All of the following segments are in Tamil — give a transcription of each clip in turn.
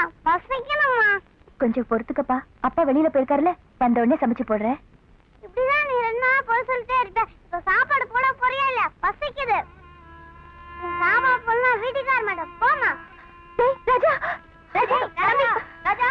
வேணாம்மா பசிக்கணும்மா கொஞ்சம் பொறுத்துக்கப்பா. அப்பா வெளியில போயிருக்காருல வந்த உடனே சமைச்சு போடுறேன். இப்படிதான் நீ ரெண்டு நாள் போய் சொல்லிட்டே இருக்க இப்ப சாப்பாடு போட போறியா இல்ல? பசிக்குது நீ சாப்பாடு போடனா வீட்டுக்கார மேடம். போமா டேய், ராஜா! ராஜா! ராஜா ராஜா!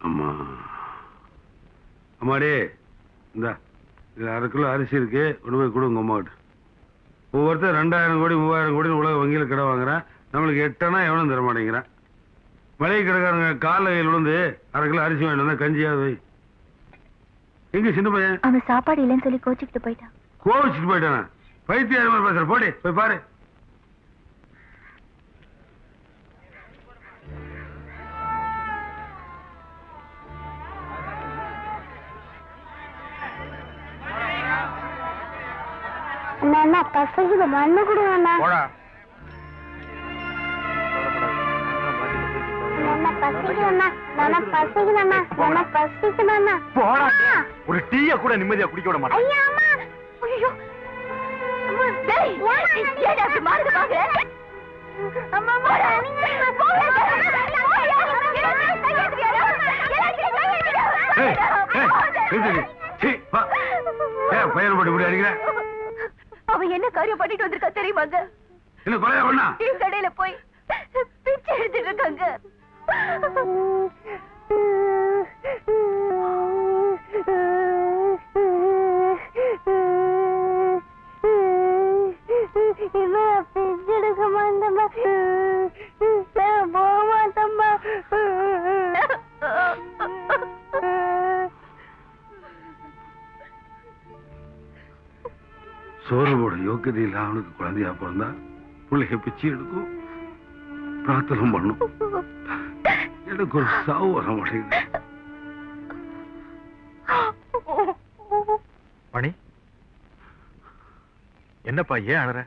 அம்மா. அம்மாடி இந்த. இதில் அரை கிலோ அரிசி இருக்கு. கொண்டு போய் கொடு உங்க அம்மாக்கிட்ட ஒவ்வொருத்தர் ரெண்டாயிரம் கோடி மூவாயிரம் கோடி உலக வங்கியில் கடை வாங்குறேன் நம்மளுக்கு எட்டனா எவனும் தர மாட்டேங்கிறான். மளிகை கடைக்காரங்க காலைல கையில் விழுந்து அரை கிலோ அரிசி வாங்கிட்டு வந்தா கஞ்சியாவது வை. எங்க சின்ன பையன்? அவன் சாப்பாடு இல்லைன்னு சொல்லி கோச்சிக்கிட்டு போயிட்டான். கோவிச்சுட்டு போயிட்டானா? பைத்தியம் மாதிரி பேசுற. போடி போய் பாரு. அண்ணா பசிக்குது மண்ணு கொடுங்கண்ணா. போடா. அண்ணா. ஒரு டீய கூட நிம்மதியா குடிக்க விட மாட்டேன். ஐயா அம்மா. அவன் என்ன காரியம் பண்ணிட்டு வந்திருக்கா தெரியுமாங்க? என்ன கொலையா பண்ணா? டீ கடையில போய் பிச்சை எடுத்துட்டு இருக்காங்க. இன்னும் பிச்சை எடுக்க போக மாட்டேம்மா. சோறு போட யோக்கியதை இல்ல அவனுக்கு குழந்தையா பிறந்தா பிள்ளைக பிச்சை எடுக்கும். பிரார்த்தனை பண்ணும். எனக்கு ஒரு சாவு வர மாட்டேங்குது மணி என்னப்பா ஏன் அழற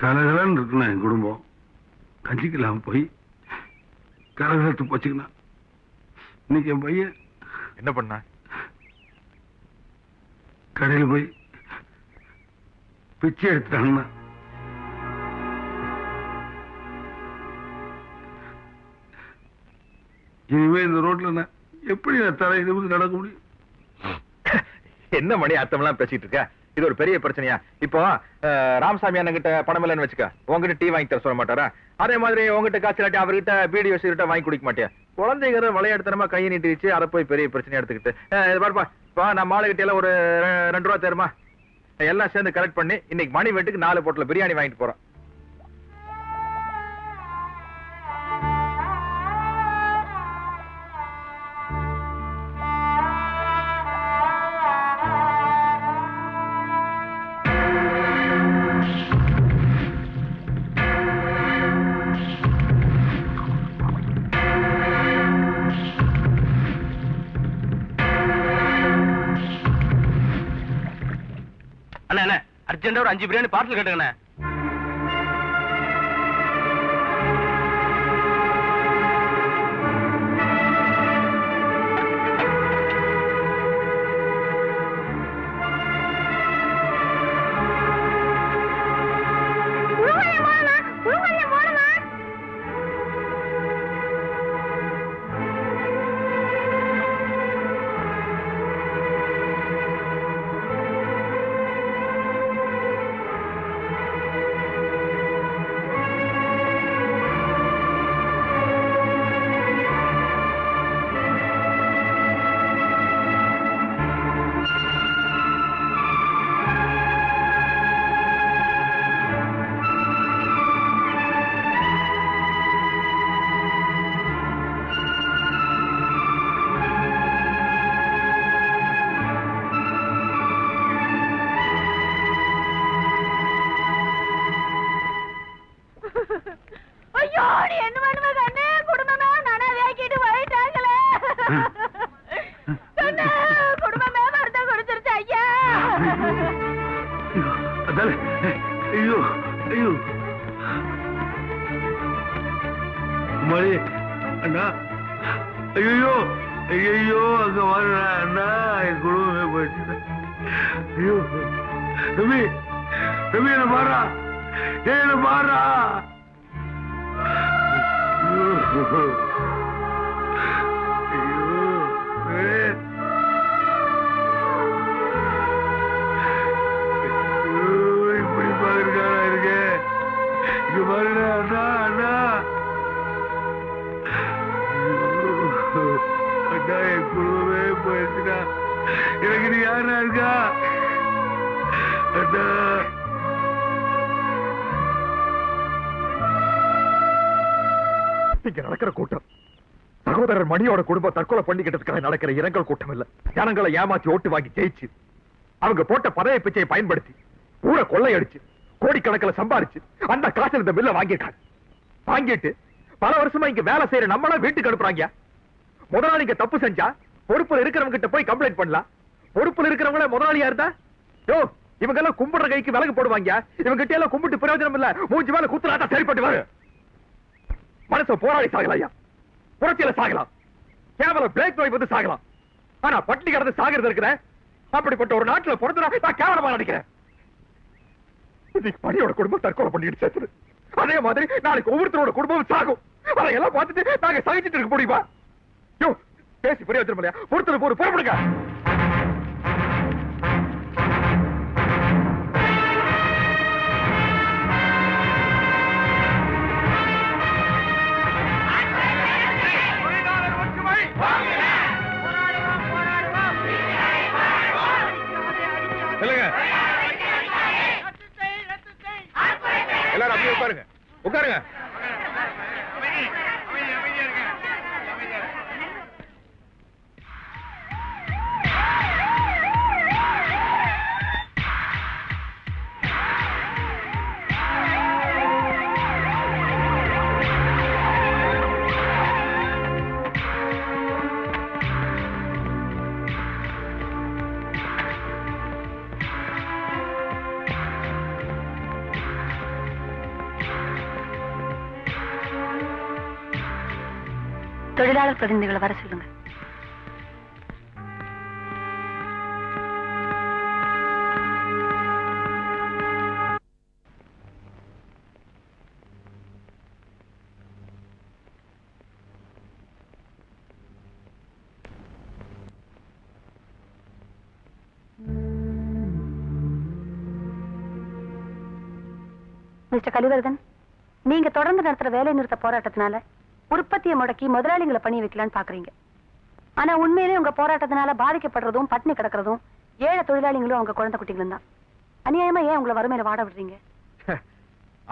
கலகலன்னு இருக்குண்ணா என் குடும்பம். கஞ்சிக்கு இல்லாம போய் கலகலத்து போச்சுக்கண்ணா இன்னைக்கு என் பையன் என்ன பண்ண? கடையில் போய் பிச்சை எடுத்துட்டாங்கண்ணா இனிமே இந்த ரோட்ல நான் எப்படி நான் தலை இது நடக்க முடியும்? என்ன மணி அர்த்தமெல்லாம் பேசிட்டு இருக்க? இது ஒரு பெரிய பிரச்சனையா? இப்போ ராமசாமி அண்ணன் கிட்ட பணம் இல்லைன்னு வச்சுக்க. உங்ககிட்ட டீ வாங்கி தர சொல்ல மாட்டாரா? அதே மாதிரி உங்ககிட்ட காய்ச்சலாட்டி அவர்கிட்ட பீடி வச்சுக்கிட்ட வாங்கி குடிக்க மாட்டியா? குழந்தைங்க விளையாடுத்தனமா கையை நீட்டிச்சு அதை போய் பெரிய பிரச்சனை எடுத்துக்கிட்டு. பாருப்பா. இப்போ நான் மாலை கிட்டே எல்லாம் ஒரு ரெண்டு ரூபா தருமா? எல்லாம் சேர்ந்து கரெக்ட் பண்ணி இன்னைக்கு மணி வெட்டுக்கு நாலு போட்டில் பிரியாணி வாங்கிட்டு போறோம். அண்ணா அண்ணா அர்ஜென்டா ஒரு அஞ்சு பிரியாணி பார்சல் கட்டுங்கண்ணே குடும்பமே மருந்த கொடுத்துருச்சு ஐயா. அதால ஐயோ ஐயோ. மணி அண்ணா. ஐயோ ஐயோ அங்க வாங்க அண்ணா. என் குடும்பமே போயிடுச்சு. ஐயோ ரவி ரவி என்ன பாரா ஏ என்ன பாரா எனக்கு நீ யாரா இருக்கா? அண்ணா. இங்க நடக்கிற கூட்டம். சகோதரர் மணியோட குடும்பம் தற்கொலை பண்ணிக்கிட்டதுக்காக நடக்கிற இரங்கல் கூட்டம் இல்ல ஜனங்களை ஏமாத்தி ஓட்டு வாங்கி ஜெயிச்சு அவங்க போட்ட பதவி பிச்சையை பயன்படுத்தி ஊரை கொள்ளையடிச்சு கோடிக்கணக்கில் சம்பாரிச்சு அந்த காசு இந்த மில்ல வாங்கிட்டாங்க வாங்கிட்டு பல வருஷமா இங்க வேலை செய்யற நம்மளா வீட்டுக்கு அனுப்புறாங்க. முதலாளிங்க தப்பு செஞ்சா பொறுப்புல இருக்கிறவங்க கிட்ட போய் கம்ப்ளைண்ட் பண்ணலாம். பொறுப்புல இருக்கிறவங்கள முதலாளியா இருந்தா யோ இவங்க எல்லாம் கும்பிடுற கைக்கு விலகு போடுவாங்க. இவங்க கிட்ட எல்லாம் கும்பிட்டு பிரயோஜனம் இல்ல. மூஞ்சி மேல குத்துலாட்டா சரிப்பட்டு வரு. மனச போராடி சாகலாம் ஐயா. புரட்சியில சாகலாம். கேவலம் பிளேக் நோய் வந்து சாகலாம். ஆனா பட்டினி கடந்து சாகிறது இருக்கிற அப்படிப்பட்ட ஒரு நாட்டுல பிறந்தா நான் கேவலமா நினைக்கிறேன் இன்னைக்கு பணியோட குடும்பம் தற்கொலை பண்ணிட்டு சேர்த்துரு அதே மாதிரி நாளைக்கு ஒவ்வொருத்தரோட குடும்பம் சாகும். அதையெல்லாம் பார்த்துட்டு நாங்க சகிச்சுட்டு இருக்க முடியுமா? யோ பேசி புரிய வச்சிருப்பா பொறுத்தது போடு புறப்படுங்க. தொழிலாளர் பிரதிநிதிகளை வர சொல்லுங்க. மிஸ்டர் கலிவர்தன் நீங்க தொடர்ந்து நடத்துற வேலை நிறுத்த போராட்டத்தினால உற்பத்தியை முடக்கி முதலாளிகளை பண்ணி வைக்கலாம்னு பாக்குறீங்க. ஆனா உண்மையிலேயே உங்க போராட்டத்தினால பாதிக்கப்படுறதும் பட்டினி கிடக்கிறதும் ஏழை தொழிலாளிகளும் அவங்க குழந்தை குட்டிகளும் தான். அநியாயமா ஏன் உங்களை வறுமையில வாட விடுறீங்க?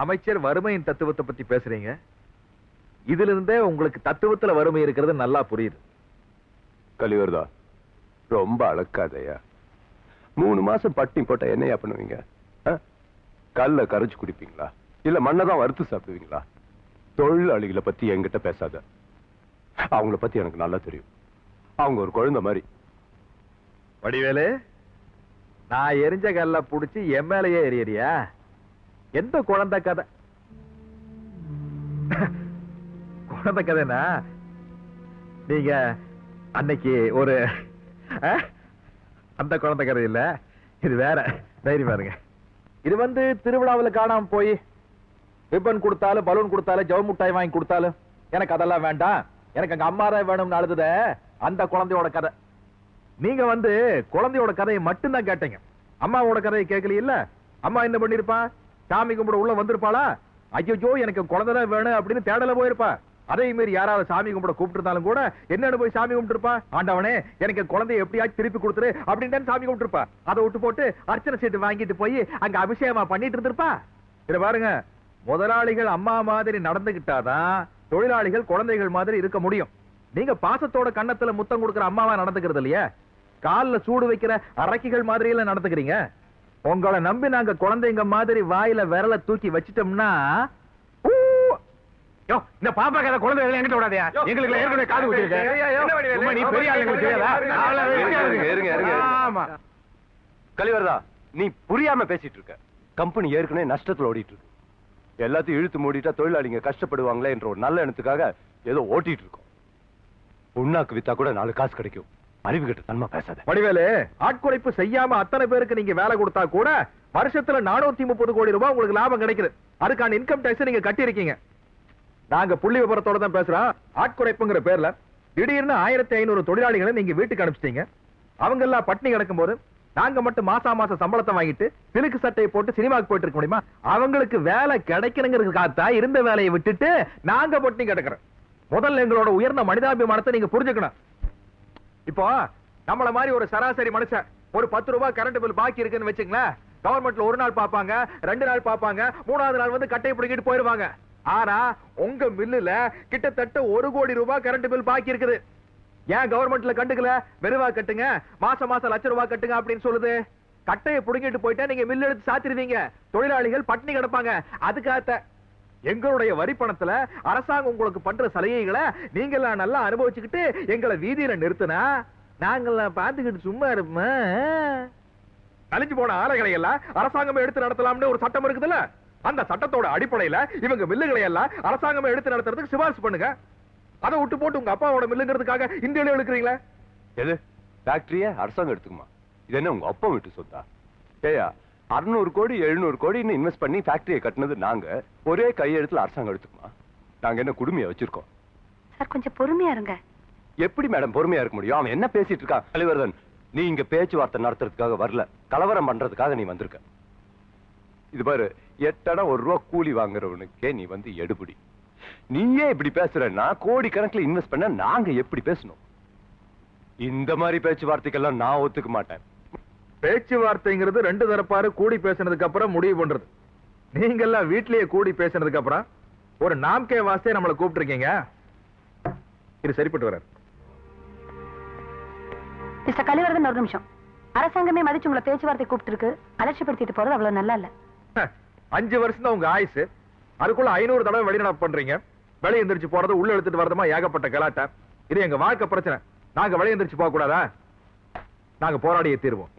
அமைச்சர் வறுமையின் தத்துவத்தை பத்தி பேசுறீங்க. இதுல இருந்தே உங்களுக்கு தத்துவத்துல வறுமை இருக்கிறது நல்லா புரியுது. கலிவர்தா ரொம்ப அளக்காதையா மூணு மாசம் பட்டினி போட்டா என்னையா பண்ணுவீங்க? கல்ல கரைச்சு குடிப்பீங்களா? இல்ல மண்ணை தான் வறுத்து சாப்பிடுவீங்களா? தொழிலாளிகளை பத்தி என்கிட்ட பேசாத. அவங்கள பத்தி எனக்கு நல்லா தெரியும். அவங்க ஒரு குழந்தை மாதிரி. வடிவேலு நான் எரிஞ்ச கல்ல புடிச்சு என் மேலேயே எரியறியா? எந்த குழந்தை கதை? குழந்தை கதைனா நீங்க அன்னைக்கு ஒரு அந்த குழந்தை கதை இல்ல இது வேற. தைரியம் பாருங்க இது வந்து திருவிழாவுல காணாம போய் ரிப்பன் கொடுத்தாலும் பலூன் கொடுத்தாலும் ஜவ முட்டாய் வாங்கி கொடுத்தாலும் எனக்கு அதெல்லாம் வேண்டாம். எனக்கு அங்க அம்மா தான் வேணும்னு அழுதுத. அந்த குழந்தையோட கதை. நீங்க வந்து குழந்தையோட கதையை மட்டும்தான் கேட்டீங்க. அம்மாவோட கதையை கேட்கல இல்ல அம்மா என்ன பண்ணிருப்பா? சாமி கும்பிட உள்ள வந்திருப்பாளா? ஐயோ எனக்கு குழந்தை தான் வேணும் அப்படின்னு தேடல போயிருப்பா. அதே மாரி யாராவது சாமி கும்பிட கூப்பிட்டுருந்தாலும் கூட என்னன்னு போய் சாமி கும்பிட்டுருப்பா? ஆண்டவனே எனக்கு குழந்தைய எப்படியாச்சும் திருப்பி கொடுத்துரு அப்படின்னு சாமி கும்பிட்டுருப்பா. அதை விட்டு போட்டு அர்ச்சனை சீட்டு வாங்கிட்டு போய் அங்க அபிஷேகமா பண்ணிட்டு இருந்திருப்பா? இதை பாருங்க. முதலாளிகள் அம்மா மாதிரி நடந்துகிட்டாதான் தொழிலாளிகள் குழந்தைகள் மாதிரி இருக்க முடியும். நீங்க பாசத்தோட கன்னத்துல முத்தம் கொடுக்கிற அம்மாவா நடந்துக்கிறது இல்லையா? கால்ல சூடு வைக்கிற அரக்கிகள் மாதிரி எல்லாம் நடந்துக்கிறீங்க? உங்களை நம்பி நாங்க குழந்தைங்க மாதிரி வாயில விரல தூக்கி வச்சிட்டோம்னா இந்த பாப்பா கதை குழந்தை என்கிட்ட விடாதயா? எங்களுக்கு ஏற்கனவே காது உண்மை, நீ பெரிய ஆள் எங்களுக்கு தெரியாதா? அவ்வளவு இருங்க, இருங்க, இருங்க. ஆமா. கலிவர்தா நீ புரியாம பேசிட்டு இருக்க. கம்பெனி ஏற்கனவே நஷ்டத்துல ஓடிட்டு இருக்கு. எல்லாத்தையும் இழுத்து மூடிட்டா தொழிலாளிங்க கஷ்டப்படுவாங்களே என்ற ஒரு நல்ல எண்ணத்துக்காக ஏதோ ஓட்டிட்டு இருக்கோம். புண்ணாக்கு வித்தா கூட நாலு காசு கிடைக்கும். அறிவு கிட்ட தன்மை பேசாத. வடிவேலு ஆட்குறைப்பு செய்யாம அத்தனை பேருக்கு நீங்க வேலை கொடுத்தா கூட வருஷத்துல நானூத்தி முப்பது கோடி ரூபாய் உங்களுக்கு லாபம் கிடைக்குது. அதுக்கான இன்கம் டேக்ஸ் நீங்க கட்டியிருக்கீங்க. நாங்க புள்ளி விவரத்தோட தான் பேசுறோம். ஆட்குறைப்புங்கிற பேர்ல திடீர்னு ஆயிரத்தி ஐநூறு தொழிலாளிகளை நீங்க வீட்டுக்கு அனுப்பிச்சிட்டீங்க. அவங்க எல்லாம் பட்டினி கிடக்கும் போது நாங்க மட்டும் மாசா மாசம் சம்பளத்தை வாங்கிட்டு சிலுக்கு சட்டையை போட்டு சினிமாக்கு போயிட்டு இருக்க முடியுமா? அவங்களுக்கு வேலை கிடைக்கணுங்கிறதுக்காகத்தான் இருந்த வேலையை விட்டுட்டு நாங்க பொட்டி கிடக்குறோம் முதல்ல எங்களோட உயர்ந்த மனிதாபிமானத்தை நீங்க புரிஞ்சுக்கணும். இப்போ நம்மள மாதிரி ஒரு சராசரி மனுஷன் ஒரு பத்து ரூபாய் கரண்ட் பில் பாக்கி இருக்குன்னு வச்சுங்களேன் கவர்மெண்ட்ல ஒரு நாள் பாப்பாங்க ரெண்டு நாள் பாப்பாங்க மூணாவது நாள் வந்து கட்டையை பிடிக்கிட்டு போயிருவாங்க. ஆனா உங்க மில்லுல கிட்டத்தட்ட ஒரு கோடி ரூபாய் கரண்ட் பில் பாக்கி இருக்குது. ஏன் கவர்மெண்ட்ல கண்டுக்கல? வெறுவா கட்டுங்க. மாசம் மாசம் லட்ச ரூபாய் கட்டுங்க அப்படின்னு சொல்லுது. கட்டையை புடுங்கிட்டு போயிட்டா நீங்க மில் எடுத்து சாத்திருவீங்க. தொழிலாளிகள் பட்டினி கிடப்பாங்க. அதுக்காக எங்களுடைய வரி பணத்துல அரசாங்கம் உங்களுக்கு பண்ற சலுகைகளை நீங்கெல்லாம் நல்லா அனுபவிச்சுக்கிட்டு எங்களை வீதியில நிறுத்தினா நாங்கெல்லாம் பார்த்துக்கிட்டு சும்மா இருப்போம்? கழிஞ்சு போன ஆலைகளை எல்லாம் அரசாங்கமே எடுத்து நடத்தலாம்னு ஒரு சட்டம் இருக்குதுல்ல? அந்த சட்டத்தோட அடிப்படையில இவங்க மில்லுகளை எல்லாம் அரசாங்கமே எடுத்து நடத்துறதுக்கு சிபாரிசு பண்ணுங்க. அதை விட்டு போட்டு உங்க அப்பாவோட மில்லுங்கிறதுக்காக இந்தியாவில இழுக்கிறீங்களே? எது? ஃபேக்டரிய அரசாங்கம் எடுத்துக்குமா? இது என்ன உங்க அப்பா விட்டு சொத்தா? ஏயா அறுநூறு கோடி எழுநூறு கோடின்னு இன்வெஸ்ட் பண்ணி ஃபேக்டரியை கட்டினது நாங்க. ஒரே கையெழுத்துல அரசாங்கம் எடுத்துக்குமா? நாங்க என்ன குடுமையை வச்சிருக்கோம்? சார் கொஞ்சம் பொறுமையா இருங்க. எப்படி மேடம் பொறுமையா இருக்க முடியும்? அவன் என்ன பேசிட்டு இருக்கான்? கலிவர்தன் நீ இங்க பேச்சுவார்த்தை நடத்துறதுக்காக வரல. கலவரம் பண்றதுக்காக நீ வந்திருக்க. இது பாரு எட்டடா ஒரு ரூபா கூலி வாங்குறவனுக்கே நீ வந்து எடுபடி. நீயே இப்படி பேசுறன்னா கோடி கணக்குல இன்வெஸ்ட் பண்ண நாங்க எப்படி பேசணும்? இந்த மாதிரி பேச்சுவார்த்தைக்கெல்லாம் நான் ஒத்துக்க மாட்டேன். பேச்சுவார்த்தைங்கிறது ரெண்டு தரப்பாரு கூடி பேசினதுக்கு அப்புறம் முடிவு பண்றது. நீங்க எல்லாம் வீட்லயே கூடி பேசினதுக்கு அப்புறம் ஒரு நாம்கே வாஸ்தே நம்மளை கூப்பிட்டுருக்கீங்க. இது சரிப்பட்டு வராது மிஸ்டர் கலிவரதன் ஒரு நிமிஷம். அரசாங்கமே மதிச்சு உங்களை பேச்சுவார்த்தை கூப்பிட்டு இருக்கு அலட்சியப்படுத்திட்டு போறது அவ்வளவு நல்லா இல்ல. அஞ்சு வருஷம் தான் உங்க ஆயுசு. அதுக்குள்ள ஐநூறு தடவை வெளிநடப்பு பண்றீங்க. வெளிய எந்திரிச்சு போறது உள்ள எடுத்துட்டு வரதுமா ஏகப்பட்ட கலாட்டை. இது எங்க வாழ்க்கை பிரச்சனை. நாங்க வெளிய எந்திரிச்சு போக கூடாதா? நாங்க போராடியே தீர்வோம்.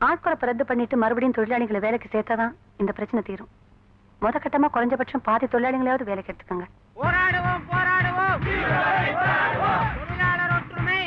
ஆட்குறப்ப ரத்து பண்ணிட்டு மறுபடியும் தொழிலாளிகளை வேலைக்கு சேர்த்தாதான் இந்த பிரச்சனை தீரும். முத கட்டமா குறைஞ்சபட்சம் பாதி தொழிலாளிகளையாவது வேலைக்கு எடுத்துக்கோங்க. போராடுவோம் போராடுவோம். தொழிலாளர் ஒற்றுமை.